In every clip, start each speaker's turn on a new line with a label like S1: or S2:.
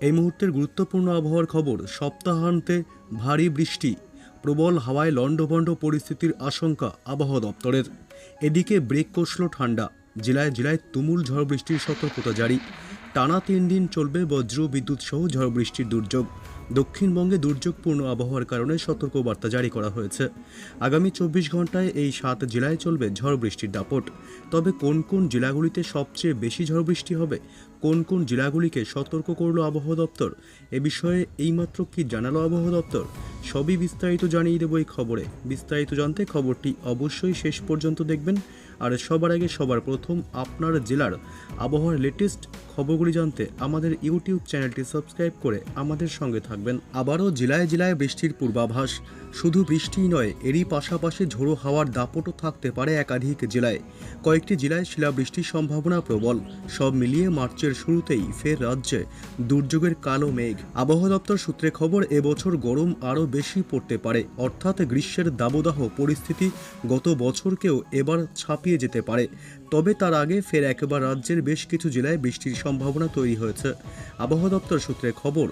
S1: এই মুহূর্তের গুরুত্বপূর্ণ আবহাওয়ার খবর, সপ্তাহান্তে ভারী বৃষ্টি, প্রবল হাওয়ায় লণ্ডভণ্ড পরিস্থিতির আশঙ্কা আবহাওয়া দপ্তরের। এদিকে ব্রেক কষল ঠান্ডা, জেলায় জেলায় তুমুল ঝড় বৃষ্টির সতর্কতা জারি। টানা তিন দিন চলবে বজ্র বিদ্যুৎ সহ ঝড় বৃষ্টির দুর্যোগ। দক্ষিণবঙ্গে দুর্যোগপূর্ণ আবহাওয়ার কারণে সতর্কবার্তা জারি করা হয়েছে। আগামী চব্বিশ ঘন্টায় এই সাত জেলায় চলবে ঝড় বৃষ্টির দাপট। তবে কোন কোন জেলাগুলিতে সবচেয়ে বেশি ঝড় বৃষ্টি হবে কোন কোন জেলাগুলিকে সতর্ক করল আবহাওয়া দপ্তর? এ বিষয়ে এইমাত্র কি জানালো আবহাওয়া দপ্তর? সবই বিস্তারিত জানিয়ে দেবো এই খবরে। বিস্তারিত জানতে খবরটি অবশ্যই শেষ পর্যন্ত দেখবেন। আর সবার আগে সবার প্রথম আপনার জেলার আবহাওয়ার লেটেস্ট খবরগুলি জানতে আমাদের ইউটিউব চ্যানেলটি সাবস্ক্রাইব করে আমাদের সঙ্গে থাকবেন। আবারও জেলায় জেলায় বৃষ্টির পূর্বাভাস। শুধু বৃষ্টিই নয়, এরই পাশাপাশি ঝোড়ো হাওয়ার দাপটও থাকতে পারে একাধিক জেলায়। কয়েকটি জেলায় শিলাবৃষ্টির সম্ভাবনা প্রবল। সব মিলিয়ে মার্চের শুরুতেই ফের রাজ্যে দুর্যোগের কালো মেঘ। আবহাওয়া দপ্তর সূত্রে খবর এবছর গরম আরও বেশি পড়তে পারে। অর্থাৎ গ্রীষ্মের দাবদাহ পরিস্থিতি গত বছরকেও এবার ছাপিয়ে যেতে পারে। তবে তার আগে ফের একবার রাজ্যের বেশ কিছু জেলায় বৃষ্টির সম্ভাবনা তৈরি হয়েছে। আবহাওয়া দপ্তর সূত্রে খবর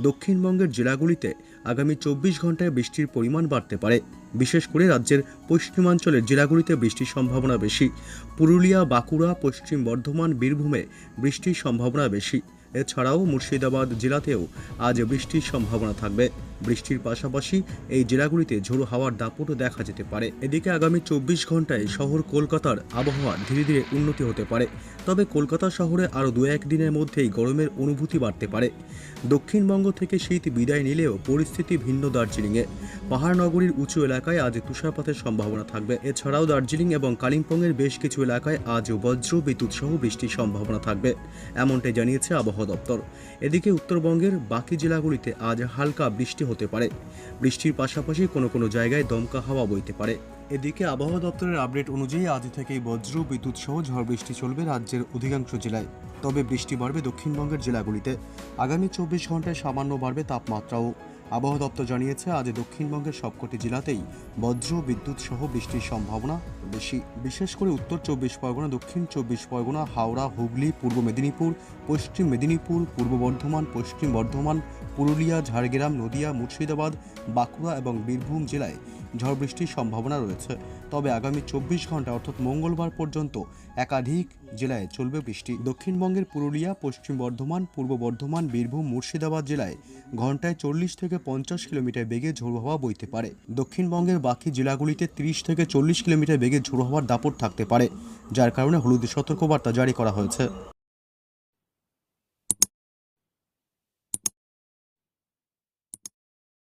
S1: দক্ষিণবঙ্গের জেলাগুলিতে আগামী চব্বিশ ঘন্টায় বৃষ্টির পরিমাণ বাড়তে পারে। বিশেষ করে রাজ্যের পশ্চিমাঞ্চলের জেলাগুলিতে বৃষ্টির সম্ভাবনা বেশি। পুরুলিয়া, বাঁকুড়া, পশ্চিম বর্ধমান, বীরভূমে বৃষ্টির সম্ভাবনা বেশি। এছাড়াও মুর্শিদাবাদ জেলাতেও আজ বৃষ্টির সম্ভাবনা থাকবে। বৃষ্টির পাশাপাশি এই জেলাগুলিতে ঝোড়ো হাওয়ার দাপটও দেখা যেতে পারে। এদিকে আগামী চব্বিশ ঘন্টায় শহর কলকাতার আবহাওয়া ধীরে ধীরে উন্নতি হতে পারে। তবে কলকাতা শহরে আরও দু এক দিনের মধ্যেই গরমের অনুভূতি বাড়তে পারে। দক্ষিণবঙ্গ থেকে শীত বিদায় নিলেও পরিস্থিতি ভিন্ন দার্জিলিংয়ে। পাহাড় নগরীর উঁচু এলাকায় আজ তুষারপাতের সম্ভাবনা থাকবে। এছাড়াও দার্জিলিং এবং কালিম্পংয়ের বেশ কিছু এলাকায় আজ বজ্র বিদ্যুৎ সহ বৃষ্টির সম্ভাবনা থাকবে, এমনটাই জানিয়েছে আবহাওয়া দপ্তর। এদিকে উত্তরবঙ্গের বাকি জেলাগুলিতে আজ হালকা বৃষ্টি হতে পারে। বৃষ্টির পাশাপাশি কোনো কোনো জায়গায় দমকা হাওয়া বইতে পারে। এদিকে আবহাওয়া দপ্তরের আপডেট অনুযায়ী আজ থেকেই বজ্র, বিদ্যুৎ সহ ঝড় বৃষ্টি চলবে রাজ্যের অধিকাংশ জেলায়। তবে বৃষ্টি বাড়বে দক্ষিণবঙ্গের জেলাগুলিতে। আগামী চব্বিশ ঘন্টায় সামান্য বাড়বে তাপমাত্রাও। আবহাওয়া দপ্তর জানিয়েছে, আজ দক্ষিণবঙ্গের সবকটি জেলাতেই বজ্র, বিদ্যুৎ সহ বৃষ্টির সম্ভাবনা বেশি। বিশেষ করে উত্তর চব্বিশ পরগনা, দক্ষিণ চব্বিশ পরগনা, হাওড়া, হুগলি, পূর্ব মেদিনীপুর, পশ্চিম মেদিনীপুর, পূর্ব বর্ধমান, পশ্চিম বর্ধমান, পুরুলিয়া, ঝাড়গ্রাম, নদিয়া, মুর্শিদাবাদ, বাঁকুড়া এবং বীরভূম জেলায় ঝড় বৃষ্টির সম্ভাবনা রয়েছে। তবে আগামী চব্বিশ ঘণ্টা অর্থাৎ মঙ্গলবার পর্যন্ত একাধিক জেলায় চলবে বৃষ্টি। দক্ষিণবঙ্গের পুরুলিয়া, পশ্চিম বর্ধমান, পূর্ব বর্ধমান, বীরভূম, মুর্শিদাবাদ জেলায় ঘন্টায় চল্লিশ থেকে পঞ্চাশ কিলোমিটার বেগে ঝোড়ো হাওয়া বইতে পারে। দক্ষিণবঙ্গের বাকি জেলাগুলিতে তিরিশ থেকে চল্লিশ কিলোমিটার বেগে ঝোড়ো হাওয়ার দাপট থাকতে পারে, যার কারণে হলুদ সতর্কবার্তা জারি করা হয়েছে।